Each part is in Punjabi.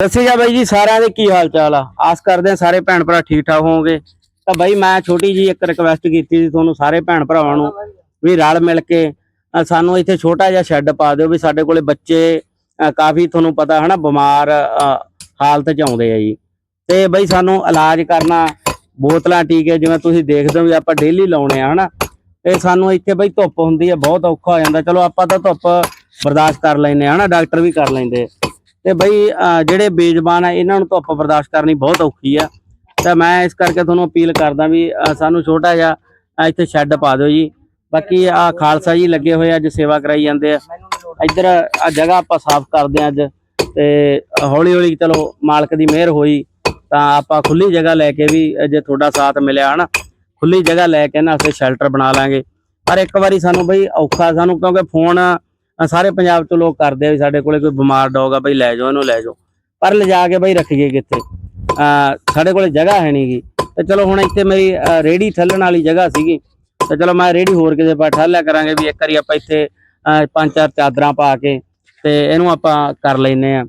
ਦੱਸੀ ਜਾ ਬਾਈ ਜੀ ਸਾਰਿਆਂ ਦੇ ਕੀ ਹਾਲ ਚਾਲ ਆ? ਆਸ ਕਰਦੇ ਆ ਸਾਰੇ ਭੈਣ ਭਰਾ ਠੀਕ ਠਾਕ ਹੋਵੋਗੇ। ਤਾਂ ਬਾਈ ਮੈਂ ਛੋਟੀ ਜੀ ਇੱਕ ਰਿਕਵੈਸਟ ਕੀਤੀ ਸੀ ਤੁਹਾਨੂੰ ਸਾਰੇ ਭੈਣ ਭਰਾਵਾਂ ਨੂੰ ਵੀ ਰਲ ਮਿਲ ਕੇ ਸਾਨੂੰ ਇੱਥੇ ਛੋਟਾ ਜਿਹਾ ਸ਼ੈੱਡ ਪਾ ਦਿਓ ਵੀ ਸਾਡੇ ਕੋਲੇ ਬੱਚੇ ਕਾਫੀ ਤੁਹਾਨੂੰ ਪਤਾ ਹਨਾ ਬਿਮਾਰ ਹਾਲਤ ਚ ਆਉਂਦੇ ਆ ਜੀ। ਤੇ ਬਾਈ ਸਾਨੂੰ ਇਲਾਜ ਕਰਨਾ, ਬੋਤਲਾਂ, ਟੀਕੇ ਜਿਵੇਂ ਤੁਸੀਂ ਦੇਖਦੇ ਹੋ ਵੀ ਆਪਾਂ ਡੇਲੀ ਲਾਉਣੇ ਆ ਹਨਾ। ਤੇ ਸਾਨੂੰ ਇੱਥੇ ਬਈ ਧੁੱਪ ਹੁੰਦੀ ਹੈ ਬਹੁਤ ਔਖਾ ਹੋ ਜਾਂਦਾ। ਚਲੋ ਆਪਾਂ ਤਾਂ ਧੁੱਪ ਬਰਦਾਸ਼ਤ ਕਰ ਲੈਂਦੇ ਆ ਹਨਾ, ਡਾਕਟਰ ਵੀ ਕਰ ਲੈਂਦੇ ਤੇ ਬਈ ਜਿਹੜੇ ਬੇਜ਼ਬਾਨ ਆ, ਇਹਨਾਂ ਨੂੰ ਧੁੱਪ ਬਰਦਾਸ਼ਤ ਕਰਨੀ ਬਹੁਤ ਔਖੀ ਆ। ਤਾਂ ਮੈਂ ਇਸ ਕਰਕੇ ਤੁਹਾਨੂੰ ਅਪੀਲ ਕਰਦਾ ਵੀ ਸਾਨੂੰ ਛੋਟਾ ਜਿਹਾ ਇੱਥੇ ਸ਼ੈੱਡ ਪਾ ਦਿਓ ਜੀ। ਬਾਕੀ ਆ ਖਾਲਸਾ ਜੀ ਲੱਗੇ ਹੋਏ ਅੱਜ ਸੇਵਾ ਕਰਾਈ ਜਾਂਦੇ ਆ। ਇੱਧਰ ਆ ਜਗ੍ਹਾ ਆਪਾਂ ਸਾਫ਼ ਕਰਦੇ ਆ ਅੱਜ। ਤੇ ਹੌਲੀ ਹੌਲੀ ਚਲੋ, ਮਾਲਕ ਦੀ ਮਿਹਰ ਹੋਈ, ਤਾਂ ਆਪਾਂ ਖੁੱਲੀ ਜਗ੍ਹਾ ਲੈ ਕੇ ਵੀ ਜੇ ਤੁਹਾਡਾ ਸਾਥ ਮਿਲਿਆ ਹਨਾ, ਖੁੱਲੀ ਜਗ੍ਹਾ ਲੈ ਕੇ ਨਾ ਅਸੀਂ ਸ਼ੈਲਟਰ ਬਣਾ ਲਾਂਗੇ। ਪਰ ਇੱਕ ਵਾਰੀ ਸਾਨੂੰ ਬਈ ਔਖਾ, ਸਾਨੂੰ ਕਿਉਂਕਿ ਫੋਨ ਸਾਰੇ ਪੰਜਾਬ ਤੋਂ ਲੋਕ ਕਰਦੇ ਆ ਵੀ ਸਾਡੇ ਕੋਲੇ ਕੋਈ ਬਿਮਾਰ ਡੌਗ ਆ ਬਈ ਲੈ ਜਾਓ ਇਹਨੂੰ ਲੈ ਜਾਓ। ਪਰ ਲਿਜਾ ਕੇ ਬਈ ਰੱਖੀਏ ਕਿੱਥੇ? ਅ, ਸਾਡੇ ਕੋਲੇ ਜਗ੍ਹਾ ਹੈ ਨਹੀਂਗੀ ਤੇ ਚਲੋ ਹੁਣ ਇੱਥੇ ਮੇਰੀ ਅ, ਰੇਹੜੀ ਥੱਲਣ ਵਾਲੀ ਜਗ੍ਹਾ ਸੀਗੀ। ਤੇ ਚਲੋ ਮੈਂ ਰੇਹੜੀ ਹੋਰ ਕਿਸੇ ਪਾਸੇ ਠੱਲਿਆ ਕਰਾਂਗੇ ਵੀ ਇੱਕ ਵਾਰੀ ਆਪਾਂ ਇੱਥੇ ਪੰਜ ਚਾਰ ਚਾਦਰਾਂ ਪਾ ਕੇ ਤੇ ਇਹਨੂੰ ਆਪਾਂ ਕਰ ਲੈਨੇ ਆ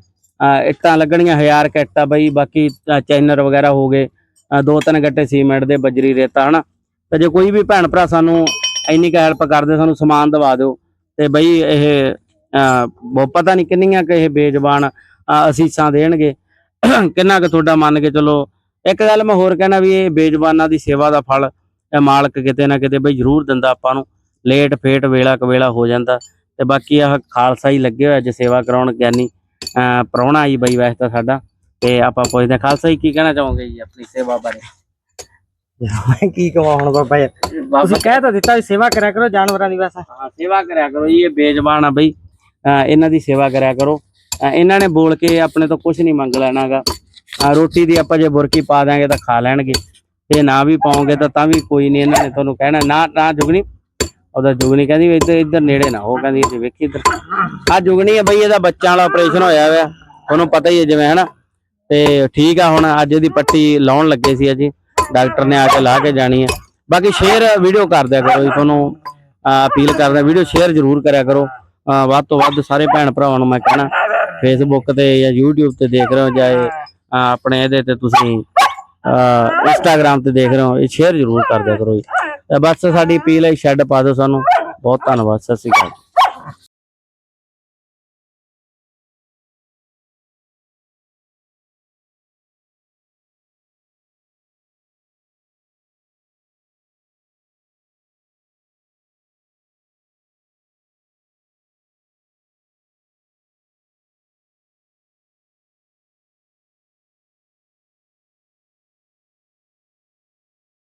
ਇੱਟਾਂ ਲੱਗਣੀਆਂ ਹਜ਼ਾਰ ਕਿੱਟ ਬਈ ਬਾਕੀ ਚੈਨਰ ਵਗੈਰਾ ਹੋ ਗਏ। ਦੋ ਤਿੰਨ ਗੱਟੇ ਸੀਮੈਂਟ ਦੇ ਬਜਰੀ ਰੇਤਾ ਹਨਾ। ਤੇ ਜੇ ਕੋਈ ਵੀ ਭੈਣ ਭਰਾ ਸਾਨੂੰ ਇੰਨੀ ਕੁ ਹੈਲਪ ਕਰਦੇ ਸਾਨੂੰ ਸਮਾਨ ਦਵਾ ਦਿਓ। ਤੇ ਬਈ ਇਹ ਪਤਾ ਨਹੀਂ ਕਿੰਨੀਆਂ ਕਿ ਇਹ ਬੇਜ਼ਬਾਨ ਅਸੀਸਾਂ ਦੇਣਗੇ। ਕਿੰਨਾ ਕੁ ਤੁਹਾਡਾ ਮੰਨ ਕੇ ਚਲੋ ਇੱਕ ਗੱਲ ਮੈਂ ਹੋਰ ਕਹਿਣਾ ਵੀ ਇਹ ਬੇਜ਼ਬਾਨਾਂ ਦੀ ਸੇਵਾ ਦਾ ਫਲ ਇਹ ਮਾਲਕ ਕਿਤੇ ਨਾ ਕਿਤੇ ਬਈ ਜ਼ਰੂਰ ਦਿੰਦਾ ਆਪਾਂ ਨੂੰ। ਲੇਟ ਫੇਟ ਵੇਲਾ ਕਵੇਲਾ ਹੋ ਜਾਂਦਾ। ਤੇ ਬਾਕੀ ਆਹ ਖਾਲਸਾ ਹੀ ਲੱਗੇ ਹੋਇਆ ਅੱਜ ਸੇਵਾ ਕਰਾਉਣ ਗਿਆਨੀ ਅਹ, ਪ੍ਰਾਹੁਣਾ ਆਈ ਬਈ ਵੈਸੇ ਤਾਂ ਸਾਡਾ। ਤੇ ਆਪਾਂ ਪੁੱਛਦੇ ਹਾਂ, ਖਾਲਸਾ ਹੀ ਕੀ ਕਹਿਣਾ ਚਾਹੋਗੇ ਜੀ ਆਪਣੀ ਸੇਵਾ ਬਾਰੇ? ਮੈਂ ਕੀ ਕਹਾਂ ਹੁਣ ਬਾਬਾ ਯਾਰ ਤੁਸੀਂ ਕਹਿ ਤਾਂ ਦਿੱਤਾ ਵੀ ਸੇਵਾ ਕਰਿਆ ਕਰੋ ਜਾਨਵਰਾਂ ਦੀ ਬਸ। ਹਾਂ ਸੇਵਾ ਕਰਿਆ ਕਰੋ ਜੀ ਇਹ ਬੇਜ਼ਬਾਨ ਆ ਬਈ। ਇਹਨਾਂ ਦੀ ਸੇਵਾ ਕਰਿਆ ਕਰੋ। ਇਹਨਾਂ ਨੇ ਬੋਲ ਕੇ ਆਪਣੇ ਤੋਂ ਕੁਝ ਨਹੀਂ ਮੰਗ ਲੈਣਾਗਾ ਰੋਟੀ ਦੀ ਆਪਾਂ ਜੇ ਬੁਰਕੀ ਪਾ ਦਾਂਗੇ ਤਾਂ ਖਾ ਲੈਣਗੇ। ਤੇ ਨਾ ਵੀ ਪਾਓਗੇ ਤਾਂ ਤਾਂ ਵੀ ਕੋਈ ਨਹੀਂ ਇਹਨਾਂ ਨੇ ਤੁਹਾਨੂੰ ਕਹਿਣਾ। ਨਾ ਨਾ ਜੁਗਣੀ ਉਹਦਾ ਜੁਗਣੀ ਕਹਿੰਦੀ ਵੀ ਇੱਧਰ ਇੱਧਰ ਨੇੜੇ ਨਾ ਹੋ ਕਹਿੰਦੀ ਇੱਥੇ ਵੇਖੀ ਇੱਧਰ। ਆ ਜੁਗਣੀ ਹੈ ਬਈ ਇਹਦਾ ਬੱਚਿਆਂ ਵਾਲਾ ਆਪਰੇਸ਼ਨ ਹੋਇਆ ਹੋਇਆ। ਤੁਹਾਨੂੰ ਪਤਾ ਹੀ ਹੈ ਜਿਵੇਂ ਹਨਾ? ਤੇ ਠੀਕ ਆ ਹੁਣ ਅੱਜ ਇਹਦੀ ਪੱਟੀ ਲਾਉਣ ਲੱਗੇ ਸੀ ਅਜੀ। ਡਾਕਟਰ ਨੇ ਆ ਕੇ ਲਾ ਕੇ ਜਾਣੀ ਹੈ। ਬਾਕੀ ਸ਼ੇਅਰ ਵੀਡੀਓ ਕਰ ਦਿਆ ਕਰੋ ਜੀ ਤੁਹਾਨੂੰ। ਅਪੀਲ ਕਰਦਾ ਵੀਡੀਓ ਸ਼ੇਅਰ ਜ਼ਰੂਰ ਕਰਿਆ ਕਰੋ। ਵੱਧ ਤੋਂ ਵੱਧ ਸਾਰੇ ਭੈਣ ਭਰਾਵਾਂ ਨੂੰ ਮੈਂ ਕਹਿਣਾ ਫੇਸਬੁੱਕ ਤੇ ਜਾਂ YouTube ਤੇ ਦੇਖ ਰਹੇ ਹੋ ਜਾਂ ਇਹ, ਆਪਣੇ ਇਹਦੇ ਤੇ ਤੁਸੀਂ ਇੰਸਟਾਗ੍ਰam ਤੇ ਦੇਖ ਰਹੇ ਹੋ ਇਹ ਸ਼ੇਅਰ ਜ਼ਰੂਰ ਕਰ ਦਿਆ ਕਰੋ ਜੀ। ਬਸ ਸਾਡੀ ਅਪੀਲ ਹੈ ਸ਼ੈੱਡ ਪਾ ਦਿਓ ਸਾਨੂੰ। ਬਹੁਤ ਧੰਨਵਾਦ ਸਤਿ ਸ਼੍ਰੀ ਅਕਾਲ।